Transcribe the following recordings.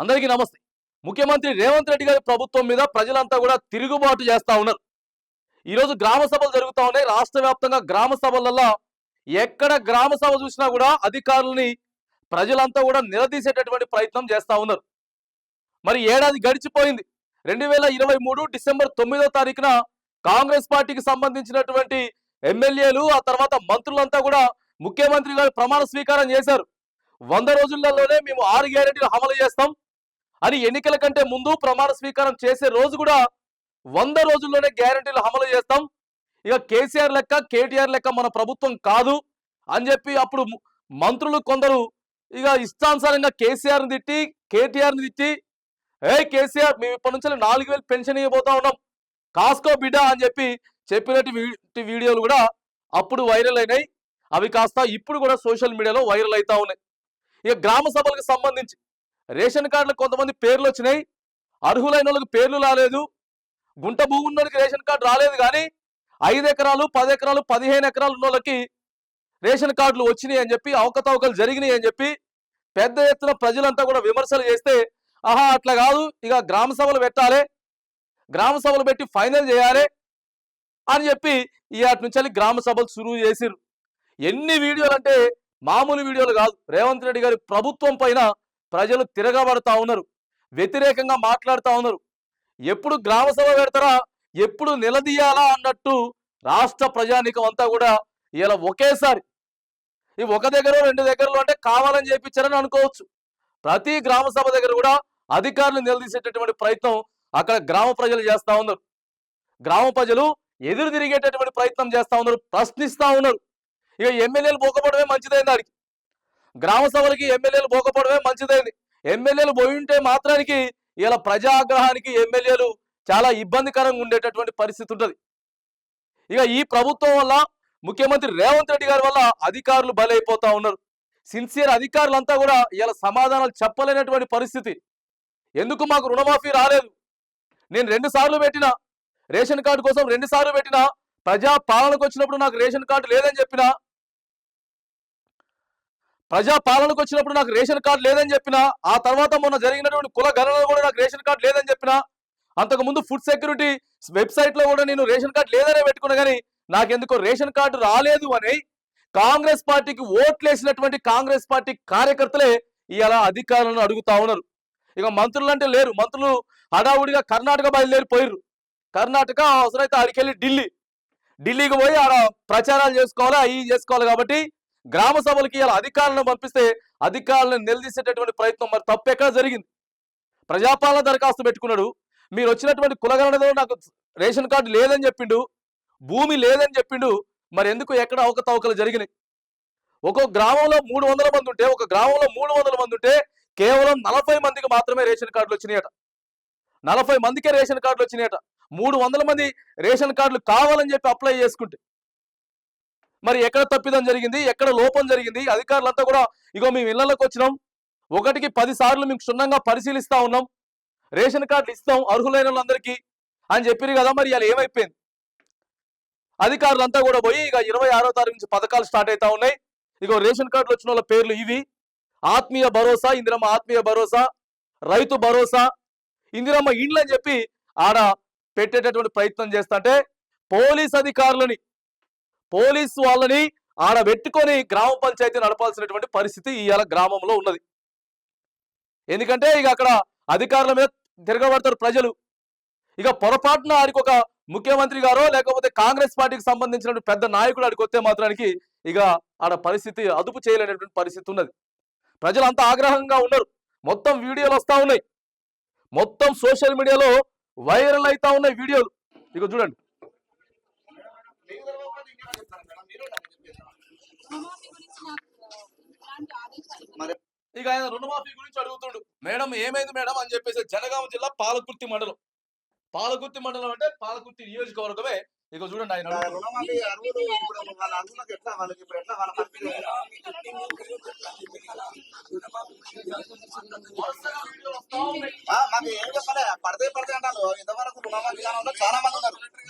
అందరికీ నమస్తే. ముఖ్యమంత్రి రేవంత్ రెడ్డి గారి ప్రభుత్వం మీద ప్రజలంతా కూడా తిరుగుబాటు చేస్తా ఉన్నారు. ఈరోజు గ్రామ సభలు జరుగుతూ ఉన్నాయి. రాష్ట్ర వ్యాప్తంగా గ్రామ సభలలో ఎక్కడ గ్రామ సభ చూసినా కూడా అధికారులని ప్రజలంతా కూడా నిలదీసేటటువంటి ప్రయత్నం చేస్తా ఉన్నారు. మరి ఏడాది గడిచిపోయింది. రెండు వేల ఇరవై మూడు డిసెంబర్ తొమ్మిదో తారీఖున కాంగ్రెస్ పార్టీకి సంబంధించినటువంటి ఎమ్మెల్యేలు ఆ తర్వాత మంత్రులంతా కూడా ముఖ్యమంత్రి గారు ప్రమాణ స్వీకారం చేశారు. వంద రోజులలోనే మేము ఆరు గ్యారెంటీలు అమలు చేస్తాం. అని ఎన్నికల కంటే ముందు ప్రమాణ స్వీకారం చేసే రోజు కూడా వంద రోజుల్లోనే గ్యారెంటీలు అమలు చేస్తాం. ఇక కేసీఆర్ లెక్క కేటీఆర్ లెక్క మన ప్రభుత్వం కాదు అని చెప్పి అప్పుడు మంత్రులు కొందరు ఇక ఇష్టానుసారంగా కేసీఆర్ని తిట్టి కేటీఆర్ని తిట్టి ఏ కేసీఆర్ మేము ఇప్పటి నుంచి నాలుగు వేలు పెన్షన్ ఇవ్వబోతా ఉన్నాం. కాస్కో బిడ్డ అని చెప్పి చెప్పినట్టు వీడియోలు కూడా అప్పుడు వైరల్ అయినాయి. అవి కాస్త ఇప్పుడు కూడా సోషల్ మీడియాలో వైరల్ అవుతా ఉన్నాయి. ఇక గ్రామ సభలకు సంబంధించి రేషన్ కార్డులు కొంతమంది పేర్లు వచ్చినాయి. అర్హులైన వాళ్ళకి పేర్లు రాలేదు. గుంట భూమి ఉన్నోడికి రేషన్ కార్డు రాలేదు కానీ ఐదు ఎకరాలు పది ఎకరాలు పదిహేను ఎకరాలు ఉన్న వాళ్ళకి రేషన్ కార్డులు వచ్చినాయి అని చెప్పి అవకతవకలు జరిగినాయి అని చెప్పి పెద్ద ఎత్తున ప్రజలంతా కూడా విమర్శలు చేస్తే ఆహా అట్లా కాదు. ఇక గ్రామ సభలు పెట్టాలి. గ్రామ సభలు పెట్టి ఫైనల్ చేయాలి అని చెప్పి ఈ అటు నుంచి వెళ్ళి గ్రామ సభలు సురువు చేసిరు ఎన్ని వీడియోలు అంటే మామూలు వీడియోలు కాదు. రేవంత్ రెడ్డి గారి ప్రభుత్వం పైన ప్రజలు తిరగబడతా ఉన్నారు. వ్యతిరేకంగా మాట్లాడుతూ ఉన్నారు. ఎప్పుడు గ్రామ సభ పెడతారా? ఎప్పుడు నిలదీయాలా అన్నట్టు రాష్ట్ర ప్రజానికం అంతా కూడా ఇలా ఒకేసారి. ఈ ఒక దగ్గర రెండు దగ్గరలో అంటే కావాలని చేపించారని అనుకోవచ్చు. ప్రతి గ్రామ సభ దగ్గర కూడా అధికారులు నిలదీసేటటువంటి ప్రయత్నం అక్కడ గ్రామ ప్రజలు చేస్తా ఉన్నారు. గ్రామ ప్రజలు ఎదురు తిరిగేటటువంటి ప్రయత్నం చేస్తా ఉన్నారు ప్రశ్నిస్తూ ఉన్నారు. ఇక ఎమ్మెల్యేలు పోకపోవడమే మంచిదైన దానికి గ్రామ సభలకి ఎమ్మెల్యేలు పోకపోవడమే మంచిదైంది. ఎమ్మెల్యేలు పోయి ఉంటే మాత్రానికి ఇలా ప్రజాగ్రహానికి ఎమ్మెల్యేలు చాలా ఇబ్బందికరంగా ఉండేటటువంటి పరిస్థితి ఉంటుంది. ఇక ఈ ప్రభుత్వం వల్ల ముఖ్యమంత్రి రేవంత్ రెడ్డి గారి వల్ల అధికారులు బలైపోతా ఉన్నారు. సిన్సియర్ అధికారులంతా కూడా ఇలా సమాధానాలు చెప్పలేనటువంటి పరిస్థితి. ఎందుకు మాకు రుణమాఫీ రాలేదు? నేను రెండు సార్లు పెట్టిన రేషన్ కార్డు కోసం రెండు సార్లు పెట్టిన ప్రజా పాలనకు వచ్చినప్పుడు నాకు రేషన్ కార్డు లేదని చెప్పినా ప్రజా పాలనకు వచ్చినప్పుడు నాకు రేషన్ కార్డు లేదని చెప్పిన ఆ తర్వాత మొన్న జరిగినటువంటి కుల గణనలో కూడా నాకు రేషన్ కార్డు లేదని చెప్పిన అంతకు ముందు ఫుడ్ సెక్యూరిటీ వెబ్సైట్లో కూడా నేను రేషన్ కార్డు లేదనే పెట్టుకున్నా కానీ నాకెందుకో రేషన్ కార్డు రాలేదు అని కాంగ్రెస్ పార్టీకి ఓట్లేసినటువంటి కాంగ్రెస్ పార్టీ కార్యకర్తలే ఇవాళ అధికారులను అడుగుతా ఉన్నారు. ఇక మంత్రులు అంటే లేరు. మంత్రులు హడావుడిగా కర్ణాటక బయలుదేరిపోయారు కర్ణాటక అవసరమైతే అడికెళ్ళి ఢిల్లీ. ఢిల్లీకి పోయి ఆడ ప్రచారాలు చేసుకోవాలి? అవి చేసుకోవాలి కాబట్టి గ్రామ సభలకి ఇలా అధికారులను పంపిస్తే అధికారులను నిలదీసేటటువంటి ప్రయత్నం మరి తప్పు ఎక్కడ జరిగింది? ప్రజాపాలన దరఖాస్తు పెట్టుకున్నాడు. మీరు వచ్చినటువంటి కులగణలో నాకు రేషన్ కార్డు లేదని చెప్పిండు భూమి లేదని చెప్పిండు మరి ఎందుకు ఎక్కడ అవకతవకలు జరిగినాయి? ఒక్కొక్క గ్రామంలో మూడు వందల మంది ఉంటే ఒక గ్రామంలో మూడు వందల మంది ఉంటే కేవలం నలభై మందికి మాత్రమే రేషన్ కార్డులు వచ్చినాయట. నలభై మందికే రేషన్ కార్డులు వచ్చినాయట. మూడు వందల మంది రేషన్ కార్డులు కావాలని చెప్పి అప్లై చేసుకుంటే మరి ఎక్కడ తప్పిదం జరిగింది? ఎక్కడ లోపం జరిగింది? అధికారులంతా కూడా ఇగో మేము ఇళ్ళలోకి వచ్చినాం. ఒకటికి పది సార్లు మేము క్షుణ్ణంగా పరిశీలిస్తా ఉన్నాం. రేషన్ కార్డులు ఇస్తాం అర్హులైన వాళ్ళందరికీ అని చెప్పారు కదా మరి ఇలా ఏమైపోయింది? అధికారులంతా కూడా పోయి ఇక ఇరవై ఆరో తారీఖు నుంచి పథకాలు స్టార్ట్ అవుతా ఉన్నాయి. ఇగో రేషన్ కార్డులు వచ్చిన వాళ్ళ పేర్లు ఇవి. ఆత్మీయ భరోసా ఇందిరమ్మ ఆత్మీయ భరోసా రైతు భరోసా. ఇందిరమ్మ ఇండ్లని చెప్పి ఆడ పెట్టేటటువంటి ప్రయత్నం చేస్తుంటే పోలీస్ అధికారులని పోలీసు వాళ్ళని ఆడ పెట్టుకొని గ్రామ పంచాయతీ నడపాల్సినటువంటి పరిస్థితి ఇవాళ గ్రామంలో ఉన్నది. ఎందుకంటే ఇక అక్కడ అధికారుల మీద తిరగబడతారు ప్రజలు. ఇక పొరపాటున ఆడికి ఒక ముఖ్యమంత్రి గారో లేకపోతే కాంగ్రెస్ పార్టీకి సంబంధించినటువంటి పెద్ద నాయకుడు ఆడికి వస్తే మాత్రానికి ఇక ఆడ పరిస్థితి అదుపు చేయలేనటువంటి పరిస్థితి ఉన్నది. ప్రజలు అంత ఆగ్రహంగా ఉన్నారు మొత్తం వీడియోలు వస్తా ఉన్నాయి. మొత్తం సోషల్ మీడియాలో వైరల్ అవుతా ఉన్నాయి వీడియోలు. ఇక చూడండి రుణమాఫీ గురించి నాకు ఎలాంటి ఆదేశాలు మరి ఇక ఆయన రుణమాఫీ గురించి అడుగుతుండు. మేడం ఏమైంది మేడం? అని చెప్పేసి జనగామ జిల్లా పాలకుర్తి మండలం. పాలకుర్తి మండలం అంటే పాలకుర్తి నియోజకవర్గమే. ఇక చూడండి ఆయన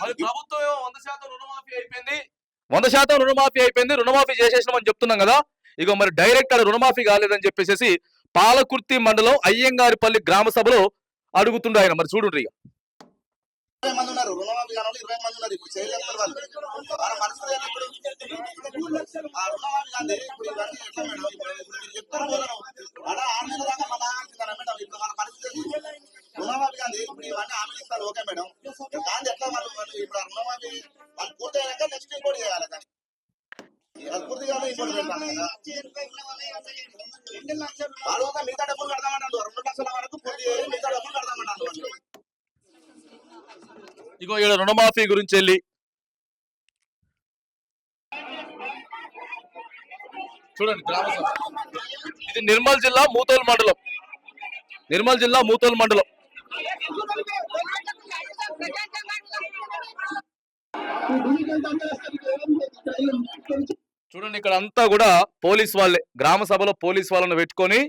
మరి ప్రభుత్వం ఏమో వంద శాతం రుణమాఫీ అయిపోయింది. వంద శాతం రుణమాఫీ అయిపోయింది. రుణమాఫీ చేసేసినామని చెప్తున్నాం కదా. ఇక మరి డైరెక్ట్ అది రుణమాఫీ కాలేదని చెప్పేసి పాలకుర్తి మండలం అయ్యంగారిపల్లి గ్రామ సభలో అడుగుతుండ ఆయన. మరి చూడు ఇక రుణమాఫీ కానీ ఇప్పుడు ఇవన్నీ హామీలు ఇస్తారు. Okay madam. దాన్ని ఎట్లా వాళ్ళు ఇప్పుడు రుణమాఫీ వాళ్ళు పూర్తి అయ్యాక నెక్స్ట్ ఇంకోటి చేయాలి దాన్ని. అది పూర్తి కాదు ఇంకోటి పెడతాను కదా వాళ్ళు ఒక మిగతా డబ్బులు కడదామన్నాడు రెండు లక్షల వరకు పూర్తి చేయాలి మిగతా డబ్బులు కడదామన్నాడు ఇగో ఇక్కడ రుణమాఫీ గురించి వెళ్ళి. చూడండి గ్రామ సభ. ఇది నిర్మల్ జిల్లా మూతోల్ మండలం. నిర్మల్ జిల్లా మూతోల్ మండలం. చూడండి ఇక్కడ అంతా కూడా పోలీస్ వాళ్ళే. గ్రామ సభలో పోలీస్ వాళ్ళని పెట్టుకొని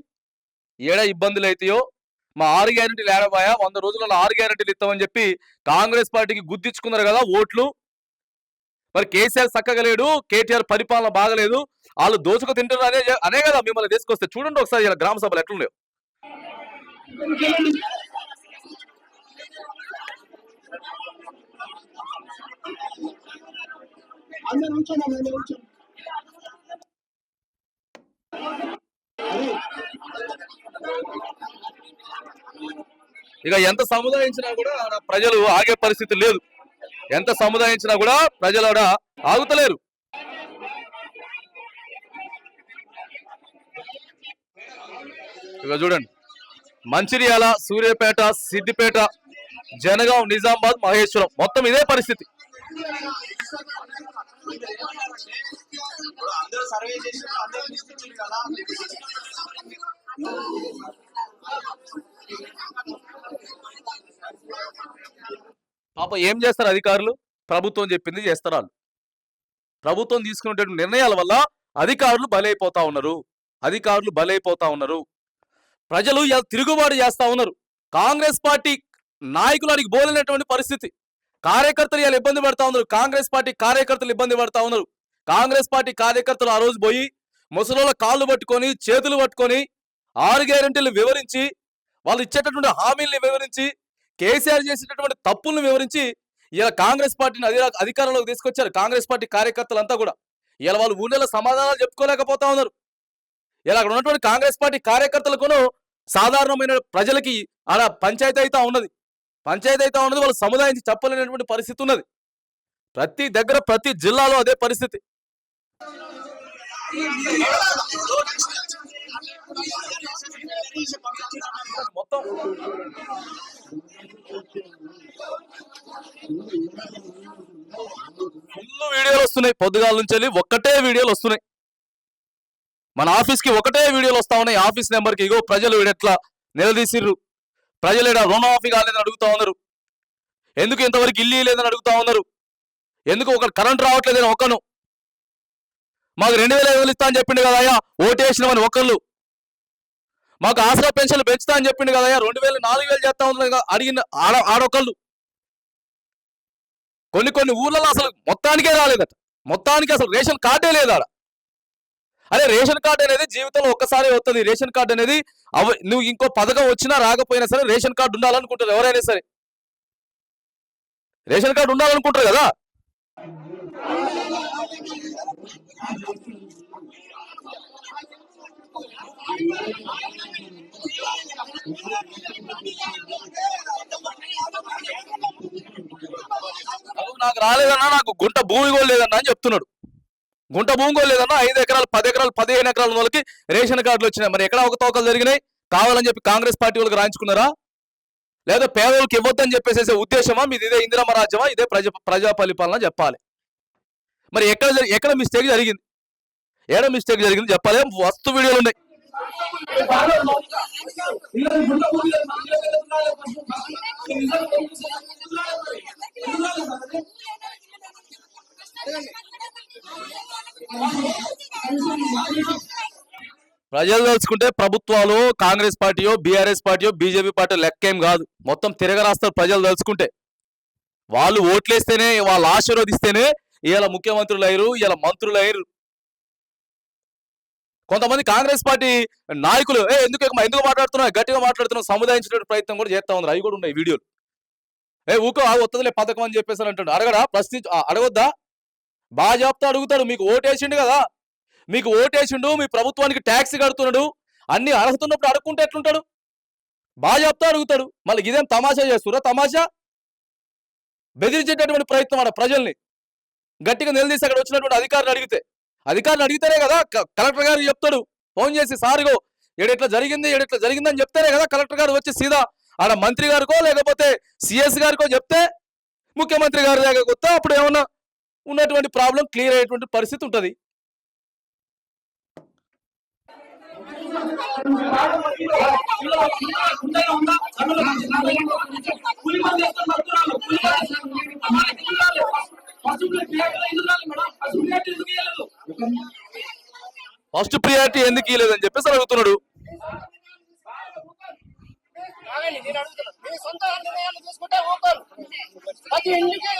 ఏడ ఇబ్బందులు అయితాయో మా ఆరు గ్యారెంటీలు ఏడబాయా వంద రోజులలో ఆరు గ్యారెంటీలు ఇస్తామని చెప్పి కాంగ్రెస్ పార్టీకి గుర్తించుకున్నారు కదా ఓట్లు. మరి కేసీఆర్ చక్కగలేడు కేటీఆర్ పరిపాలన బాగలేదు వాళ్ళు దోచుకు తింటారు అనే అనే కదా మిమ్మల్ని తీసుకొస్తే. చూడండి ఒకసారి ఇలా గ్రామ సభలు ఎట్లున్నాయో. అందరు కూర్చోండి ఇక ఎంత సముదాయించినా కూడా ప్రజలు ఆగే పరిస్థితి లేదు. ఎంత సముదాయించినా కూడా ప్రజలు ఆడ ఆగుతలేరు. ఇక చూడండి. మంచిర్యాల సూర్యాపేట సిద్దిపేట జనగాం నిజామాబాద్ మహేశ్వరం. మొత్తం ఇదే పరిస్థితి. ఇప్పుడు అందరూ సర్వే చేసి అందరూ తీసుకొచ్చింది కదా? పాప ఏం చేస్తారు అధికారులు? ప్రభుత్వం చెప్పింది చేస్తారు వాళ్ళు. ప్రభుత్వం తీసుకునేటువంటి నిర్ణయాల వల్ల అధికారులు బలైపోతా ఉన్నారు. అధికారులు బలైపోతా ఉన్నారు. ప్రజలు తిరుగుబాటు చేస్తా ఉన్నారు. కాంగ్రెస్ పార్టీ నాయకులు వారికి బోలినటువంటి పరిస్థితి. కార్యకర్తలు ఇలా ఇబ్బంది పడతా ఉన్నారు. కాంగ్రెస్ పార్టీ కార్యకర్తలు ఇబ్బంది పడతా ఉన్నారు. కాంగ్రెస్ పార్టీ కార్యకర్తలు ఆ రోజు పోయి ముసలోళ్ళ కాళ్ళు పట్టుకొని చేతులు పట్టుకొని ఆరు గ్యారెంటీలు వివరించి వాళ్ళు ఇచ్చేటటువంటి హామీల్ని వివరించి కేసీఆర్ చేసేటటువంటి తప్పులను వివరించి ఇలా కాంగ్రెస్ పార్టీని అధి అధికారంలోకి తీసుకొచ్చారు. కాంగ్రెస్ పార్టీ కార్యకర్తలంతా కూడా. ఇలా వాళ్ళు ఊళ్ళో సమాధానాలు చెప్పుకోలేకపోతా ఉన్నారు. ఇలా అక్కడ ఉన్నటువంటి కాంగ్రెస్ పార్టీ కార్యకర్తలకును సాధారణమైన ప్రజలకి ఆడ పంచాయతీ అయితే ఉన్నది. పంచాయతీ అయితే ఉన్నది వాళ్ళు సముదాయించి చెప్పలేనటువంటి పరిస్థితి ఉన్నది. ప్రతి దగ్గర ప్రతి జిల్లాలో అదే పరిస్థితి. మొత్తం ఫుల్ వీడియోలు వస్తున్నాయి. పొద్దుగాల నుంచి వెళ్ళి ఒక్కటే వీడియోలు వస్తున్నాయి. మన ఆఫీస్కి ఒకటే వీడియోలు వస్తా ఉన్నాయి. ఆఫీస్ నెంబర్కి ఇగో ప్రజలు వీడెట్లా నిలదీసిర్రు? ప్రజలు ఈడ రుణమాఫీ కాలేదని అడుగుతా ఉన్నారు? ఎందుకు ఇంతవరకు ఇల్లు లేదని అడుగుతా ఉన్నారు? ఎందుకు ఒక కరెంట్ రావట్లేదని ఒకను మాకు రెండు వేల ఐదు ఇస్తా అని చెప్పిండు కదా అయ్యా ఓటేసినామని ఒకళ్ళు మాకు ఆసరా పెన్షన్లు పెంచుతా అని చెప్పిండు కదా అయ్యా రెండు వేలు నాలుగు వేలు చేస్తా ఉంది అడిగిన ఆడ ఆడొకళ్ళు కొన్ని కొన్ని ఊర్లలో అసలు మొత్తానికే రాలేదట. మొత్తానికి అసలు రేషన్ కార్డే లేదు ఆడ అరే రేషన్ కార్డు అనేది జీవితంలో ఒక్కసారి వస్తుంది. రేషన్ కార్డు అనేది అవ నువ్వు ఇంకో పథకం వచ్చినా రాకపోయినా సరే రేషన్ కార్డు ఉండాలనుకుంటారు ఎవరైనా సరే. రేషన్ కార్డు ఉండాలనుకుంటారు కదా? నాకు రాలేదన్నా నాకు గుంట భూమి కూడా లేదన్నా అని చెప్తున్నాడు. గుంట భూమి లేదన్నా ఐదు ఎకరాలు పది ఎకరాలు పదిహేను ఎకరాల వాళ్ళకి రేషన్ కార్డులు వచ్చినాయి. మరి ఎక్కడ ఒక తోకలు జరిగినాయి? కావాలని చెప్పి కాంగ్రెస్ పార్టీ వాళ్ళకి రాయించుకున్నారా? లేదా పేదలకు ఇవ్వద్దని చెప్పేసేసే ఉద్దేశమా? మీది ఇదే ఇందిరమ్మ రాజ్యమా? ఇదే ప్రజా ప్రజా పరిపాలన చెప్పాలి. మరి ఎక్కడ ఎక్కడ మిస్టేక్ జరిగింది? ఏడ మిస్టేక్ జరిగింది చెప్పాలి. వస్తు వీడియోలు ఉన్నాయి. ప్రజలు తలుచుకుంటే ప్రభుత్వాలు కాంగ్రెస్ పార్టీయో బీఆర్ఎస్ పార్టీయో బీజేపీ పార్టీ లెక్కేం కాదు. మొత్తం తిరగరాస్తారు ప్రజలు తలుచుకుంటే. వాళ్ళు ఓట్లేస్తేనే వాళ్ళు ఆశీర్వదిస్తేనే ఇవాళ ముఖ్యమంత్రులు అయ్యారు ఇవాళ మంత్రులు అయ్యారు. కొంతమంది కాంగ్రెస్ పార్టీ నాయకులు ఏ ఎందుకు ఎందుకు మాట్లాడుతున్నావు? గట్టిగా మాట్లాడుతున్నావు సముదాయించిన ప్రయత్నం కూడా చేస్తా ఉన్నారు. అవి కూడా ఉన్నాయి వీడియోలు. ఏ ఊకో ఆ వస్తుందిలే పథకం అని చెప్పేసి అంటాడు అడగడా? ప్రశ్నించ అడగొద్దా? బాగా చెప్తా అడుగుతాడు మీకు ఓటేసిండు కదా మీకు ఓటేసిండు మీ ప్రభుత్వానికి ట్యాక్స్ కడుతున్నాడు అన్ని అర్హత ఉన్నప్పుడు అడుక్కుంటే ఎట్లుంటాడు? బాగా చెప్తా అడుగుతాడు. మళ్ళీ ఇదేం తమాషా చేస్తురా తమాషా? బెదిరించేటటువంటి ప్రయత్నం ఆడ ప్రజల్ని. గట్టిగా నిలదీసి అక్కడ వచ్చినటువంటి అధికారులు అడిగితే. అధికారులు అడిగితేనే కదా కలెక్టర్ గారు చెప్తాడు. ఫోన్ చేసి సారుగో ఏడెట్లా జరిగింది ఏడిట్లా జరిగిందని చెప్తేనే కదా కలెక్టర్ గారు వచ్చి సీదా ఆడ మంత్రి గారికో లేకపోతే సిఎస్ గారికో చెప్తే ముఖ్యమంత్రి గారి దగ్గరకు వస్తే అప్పుడు ఏమన్నా ఉన్నటువంటి ప్రాబ్లం క్లియర్ అయ్యేటువంటి పరిస్థితి ఉంటుంది. ఫస్ట్ ప్రియారిటీ ఎందుకు ఇవ్వలేదని చెప్పేసి అడుగుతున్నాడు. సొంత నిర్ణయాలు తీసుకుంటే ప్రతి ఇంటికి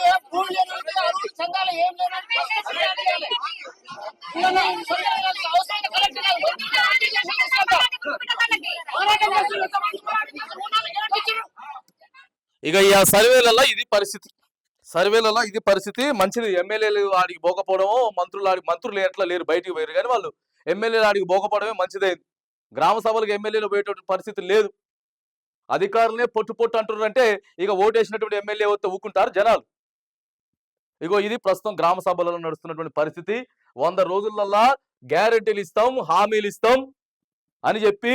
ఇక ఈ సర్వేలలో ఇది పరిస్థితి. సర్వేలలో ఇది పరిస్థితి. మంచిది. ఎమ్మెల్యేలు ఆడికి పోకపోవడము మంత్రులు ఆడికి మంత్రులు ఎట్లా లేరు బయటికి పోయారు కానీ వాళ్ళు ఎమ్మెల్యేలు ఆడికి పోకపోవడమే మంచిదైంది. గ్రామ సభలకు ఎమ్మెల్యేలు పోయేటువంటి పరిస్థితి లేదు. అధికారులనే పొట్టు పొట్టు అంటున్నారంటే ఇక ఓటేసినటువంటి ఎమ్మెల్యే వస్తే ఊకుంటారు జనాలు. ఇగో ఇది ప్రస్తుతం గ్రామ సభలలో నడుస్తున్నటువంటి పరిస్థితి. వంద రోజులల్లా గ్యారెంటీలు ఇస్తాం హామీలు ఇస్తాం అని చెప్పి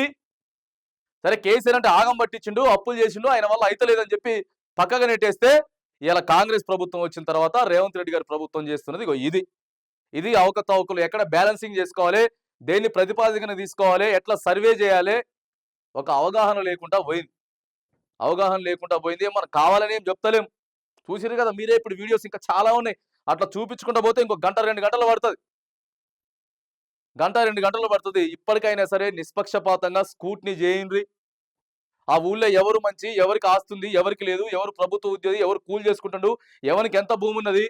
సరే కేసీఆర్ అంటే ఆగం పట్టించిండు అప్పులు చేసిండు ఆయన వల్ల అయితలేదని చెప్పి పక్కగా నెట్టేస్తే ఇలా కాంగ్రెస్ ప్రభుత్వం వచ్చిన తర్వాత రేవంత్ రెడ్డి గారి ప్రభుత్వం చేస్తున్నది ఇది. ఇది అవకతవకలు ఎక్కడ బ్యాలెన్సింగ్ చేసుకోవాలి దేన్ని ప్రతిపాదికన తీసుకోవాలి ఎట్లా సర్వే చేయాలి ఒక అవగాహన లేకుండా పోయింది. అవగాహన లేకుండా పోయింది మనకు కావాలని ఏం చెప్తలేం. చూసిరు కదా మీరే ఇప్పుడు వీడియోస్ ఇంకా చాలా ఉన్నాయి. అట్లా చూపించుకుంటా పోతే ఇంకో గంట రెండు గంటలు పడుతుంది. గంట రెండు గంటలు పడుతుంది. ఇప్పటికైనా సరే నిష్పక్షపాతంగా స్కూట్ని చేయండి. ఆ ఊళ్ళో ఎవరు మంచి ఎవరికి ఆస్తుంది ఎవరికి లేదు ఎవరు ప్రభుత్వ ఉద్యోగి ఎవరు కూల్ చేసుకుంటుండు ఎవరికి ఎంత భూమి ఉన్నది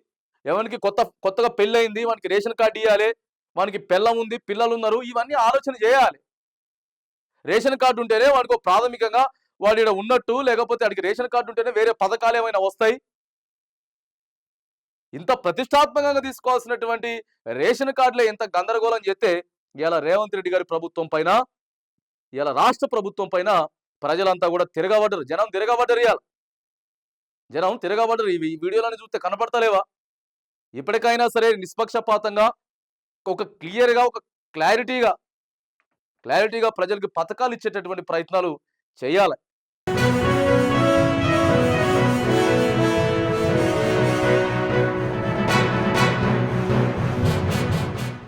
ఎవరికి కొత్త కొత్తగా పెళ్ళయింది వానికి రేషన్ కార్డు ఇవ్వాలి వానికి పిల్లం ఉంది పిల్లలు ఉన్నారు ఇవన్నీ ఆలోచన చేయాలి. రేషన్ కార్డు ఉంటేనే వాడికి ప్రాథమికంగా వాడి ఉన్నట్టు లేకపోతే వాడికి రేషన్ కార్డు ఉంటేనే వేరే పథకాలు ఏమైనా వస్తాయి. ఇంత ప్రతిష్టాత్మకంగా తీసుకోవాల్సినటువంటి రేషన్ కార్డులో ఎంత గందరగోళం చేస్తే ఇలా రేవంత్ రెడ్డి గారి ప్రభుత్వం పైన ఇలా రాష్ట్ర ప్రభుత్వం పైన ప్రజలంతా కూడా తిరగబడ్డరు. జనం తిరగబడ్డరు ఇవాళ జనం తిరగబడ్డరు. ఇవి ఈ వీడియోలను చూస్తే కనపడతలేవా? ఇప్పటికైనా సరే నిష్పక్షపాతంగా ఒక క్లియర్గా ఒక క్లారిటీగా క్లారిటీగా ప్రజలకు పథకాలు ఇచ్చేటటువంటి ప్రయత్నాలు చేయాలి.